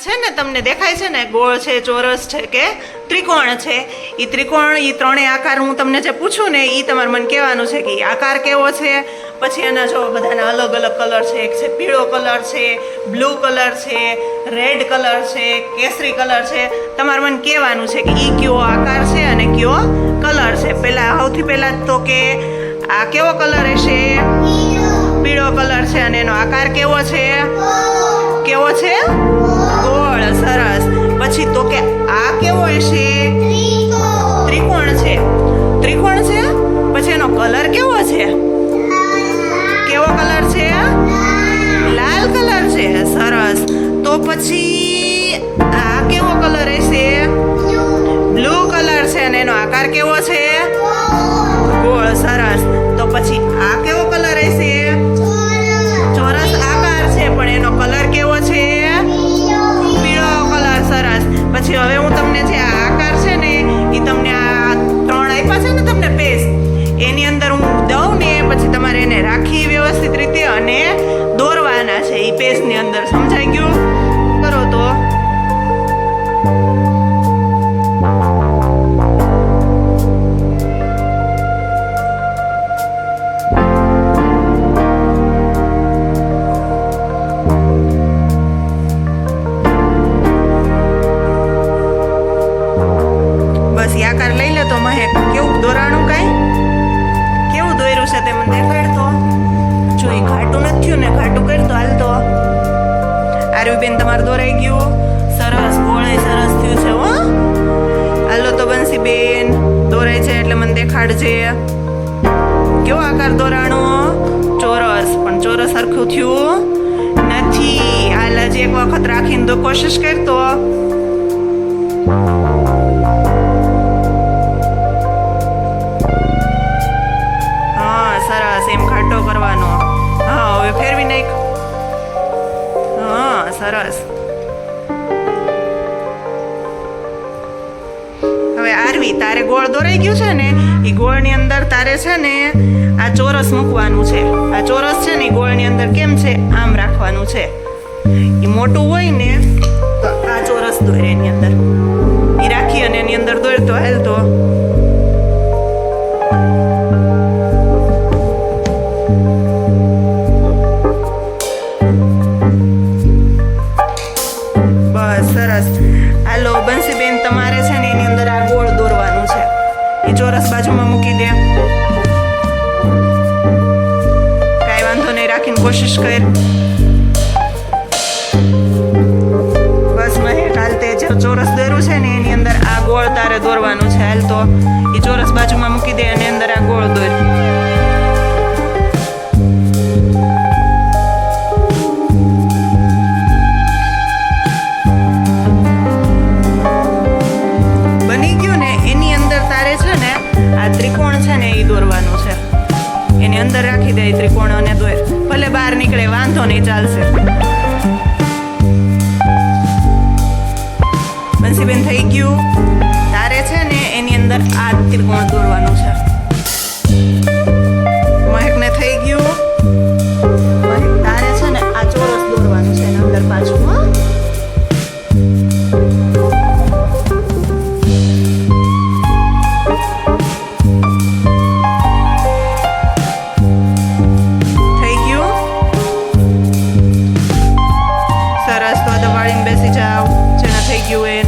છે ને તમને દેખાય છે ને ગોળ છે ચોરસ છે કે ત્રિકોણ છે? એ ત્રિકોણ એ ત્રણેય આકાર હું તમને જે પૂછું ને એ તમારે મને કહેવાનું છે કે આકાર કેવો છે? પછી એના જો બધાના અલગ અલગ કલર છે. એક છે પીળો કલર છે બ્લુ કલર છે રેડ કલર છે કેસરી કલર છે. તમારે મને કહેવાનું છે કે એ કયો આકાર છે અને કયો કલર છે? પહેલાં સૌથી પહેલાં તો કે આ કેવો કલર હશે? પીળો. કલર છે અને એનો આકાર કેવો છે? કેવો છે? પછી તો કે આ કેવો હશે? ત્રિકોણ છે. ત્રિકોણ છે? પછી એનો કલર કેવો છે? કેવો કલર છે? લાલ કલર છે. સરસ. તો પછી આ કેવો કલર હશે? બ્લુ કલર છે અને એનો આકાર કેવો છે? ગોળ. સરસ. દેખાડજે કેવો આકાર દોરાણો? ચોરસ પણ ચોરસ સરખું થયું નથી. હાલ હજી એક વખત રાખીને તો કોશિશ કરતો. હા, સરસ, એમ ખાટો કરવાનો. હા, હવે ફેરવી નાખ. હા, સરસ. હવે તારે ગોળ દોરાઈ ગયું છે ને એ ગોળની અંદર તારે છે ને આ ચોરસ મૂકવાનું છે. આ ચોરસ છે ને ગોળની અંદર કેમ છે? આમ રાખવાનું છે. એ મોટું હોય ને, તો આ ચોરસ દોરે એની અંદર. એ રાખી અને એની અંદર દોરતો હાલ આ ગોળ દોરી અંદર રાખી દે ત્રિકોણ અને દોર. ભલે બહાર નીકળે, વાંધો નહીં, ચાલશે. બંસીબેન, થઈ ગયું. તારે છે ને, એની અંદર આ ત્રિકોણ દોરવાનું છે. જેને થઈ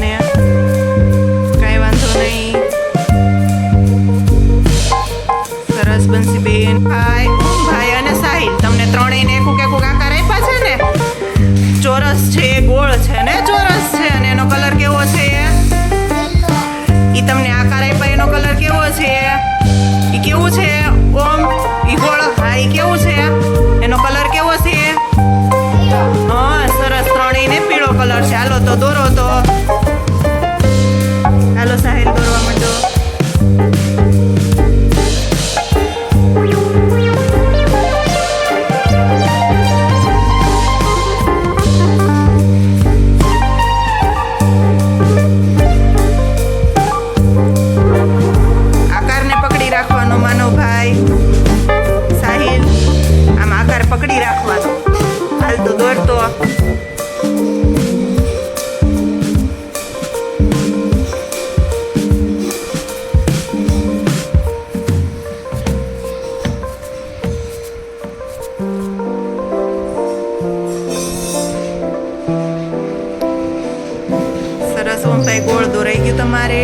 કૃષ્ણભાઈ ગોળ દોરાઈ ગયું તમારે?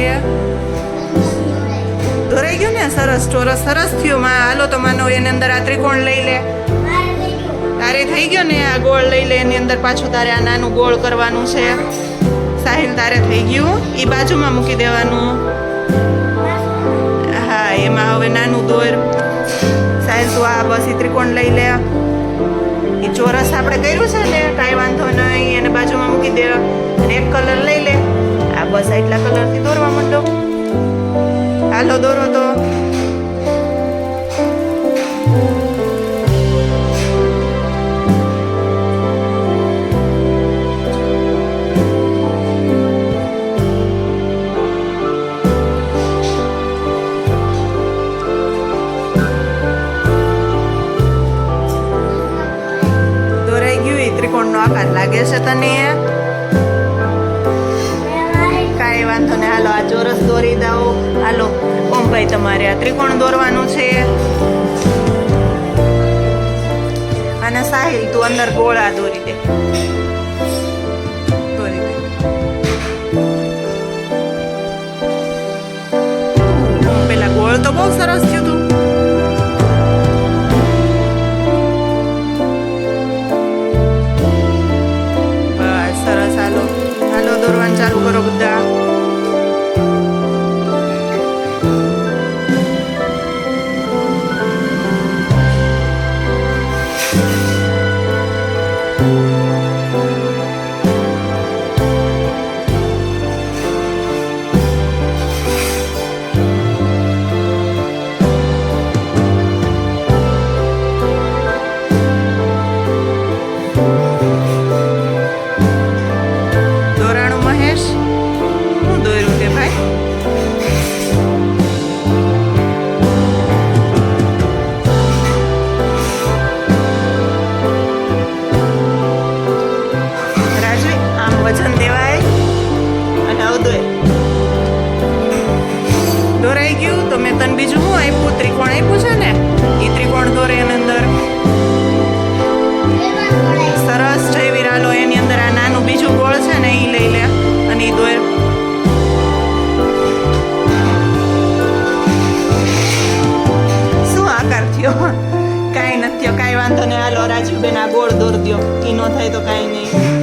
દોરાઈ ગયું ને? સરસ, ચોરસ, સરસ થયું. માં, હાલો તો માનો એની અંદર આ ત્રિકોણ લઈ લે. તારે થઈ ગયો ને આ ગોળ લઈ લે, એની અંદર પાછું તારે આ નાનું ગોળ કરવાનું છે. સાહિલ, તારે થઈ ગયું? એ બાજુમાં મૂકી દેવાનું. હા, એમાં હવે નાનું દોર. સાહિલ, તું આ બસ એ ત્રિકોણ લઈ લે. એ ચોરસ આપણે કર્યું છે ને? કાંઈ એટલા કલરથી દોરવા માંડો હાલો દોરો તો. ત્રિકોણનો આકાર લાગે છે તને? હાલો આ ચોરસ દોરી દઉં હાલો ઓમભાઈ તમારે આ ત્રિકોણ દોરવાનું છે. અને સાહિલ તું અંદર ગોળા દોરી દે. અને દોરાઈ ગયું તો મેં તને બીજું શું આપ્યું? ત્રિકોણ આપ્યું છે ને? એ ત્રિકોણ દોરે એની અંદર. સરસ જય વિરાલો એની અંદર. આ નાનું બીજું ગોળ છે ને એ લઈ લે. અને એ દોર. શું આકાર થયો? કાંઈ નથી કાંઈ વાંધો નહીં. હાલો, રાજુબેન આ ગોળ દોર દો એ ન થાય તો કાંઈ નહીં.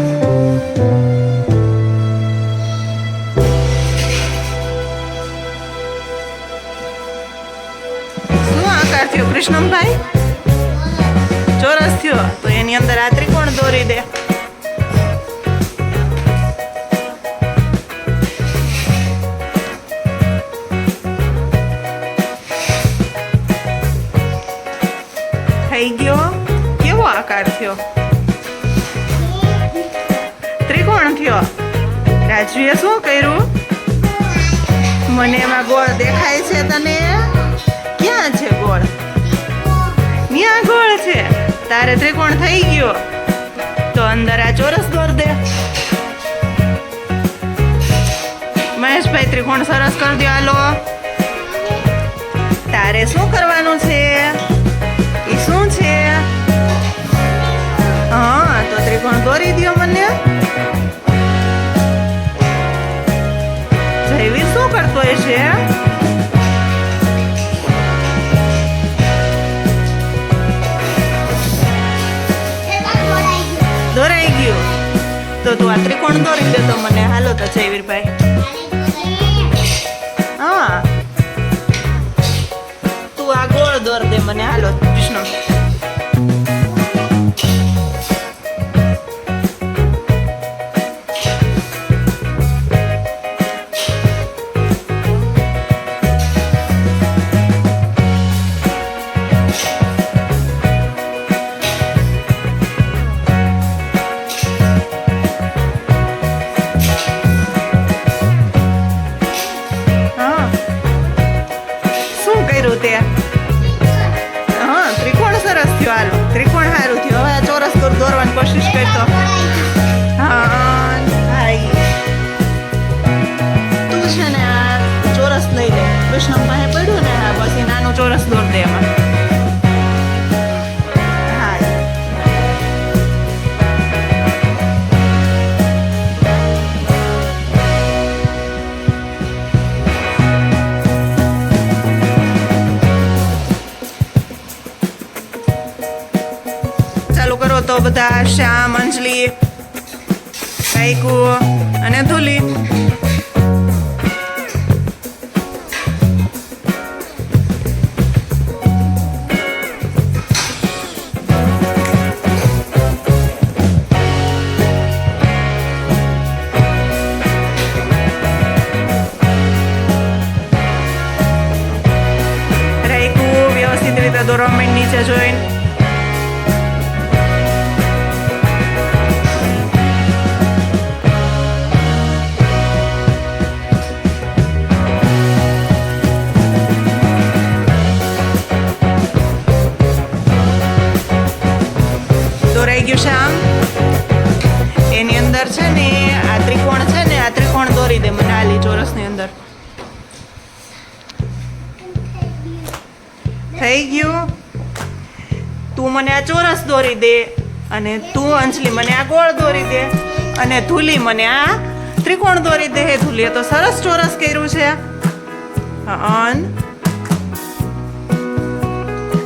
કૃષ્ણભાઈ ચોરસ થયો. તો એની અંદર આ ત્રિકોણ દોરી દે. થઈ ગયો. કેવો આકાર થયો? ત્રિકોણ થયો. રાજવીએ શું કર્યું? મને એમાં ગોળ દેખાય છે તને? ક્યાં છે ગોળ? ત્યાં ગોળ છે. તારે ત્રિકોણ થઈ ગયો. તો અંદર આ ચોરસ દોર દે. મહેશભાઈ ત્રિકોણ સરસ કરી દો હાલો. તારે શું કરવાનું છે? એ શું છે? હા, તો ત્રિકોણ દોરી દ્યો મને. જૈવી શું કરતો હશે દોરાઈ ગયું. તો તું આ ત્રિકોણ દોરી દે તો મને. હાલો તો જયવીરભાઈ. હા. તું આ ગોળ દોર દે મને. હાલો કૃષ્ણ з лордема. ચાલુ કરો તો બધા શ્યામ અંજલિ મને આ ચોરસ દોરી દે અને તું અંજલી મને આ ગોળ દોરી દે અને ધૂલી મને આ ત્રિકોણ દોરી દે. ધૂલીએ તો સરસ ચોરસ કર્યું છે. અન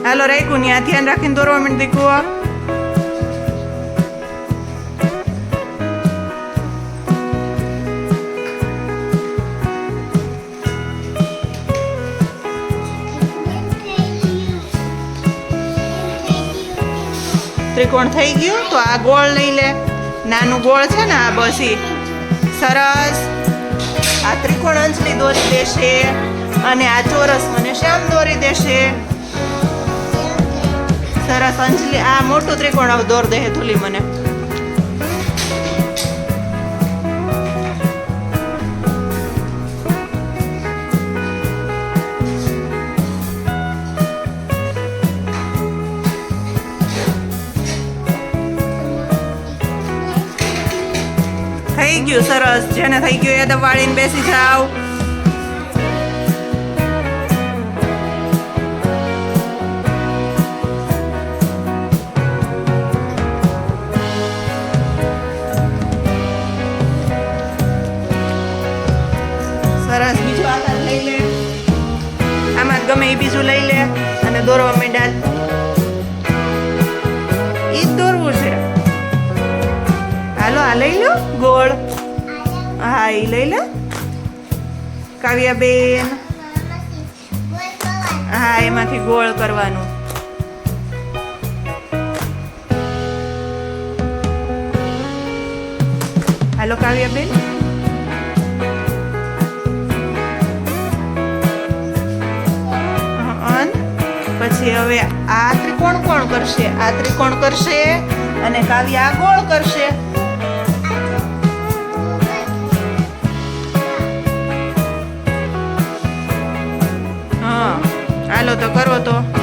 હાલો રાખ્યું ત્યાં ધ્યાન રાખીને દોરવા માંડી દીકું ત્રિકોણ થઈ ગયું, તો આ ગોળ લઈ લે. નાનું ગોળ છે ને, આ બસી સરસ. આ ત્રિકોણ અંજલી દોરી દેશે અને આ ચોરસ મને શ્યામ દોરી દેશે. સરસ અંજલી, આ મોટું ત્રિકોણ દોર દે ધૂલી મને. ગયું, સરસ. જેને થઈ ગયું એ દબાડીને બેસી જાવ સરસ, બીજું આકાર લઈ લે. આમાં ગમે એ બીજું લઈ લે અને દોરવા માંડ્યા. જ દોરવું છે. હાલો, આ લઈ લો, ગોળ. એ લઈ લે કાવ્યાબેન હા એમાંથી ગોળ કરવાનું હાલો કાવ્યાબેન પછી હવે આ ત્રિકોણ કોણ કરશે આ ત્રિકોણ કરશે અને કાવ્ય આ ગોળ કરશે કરો તો?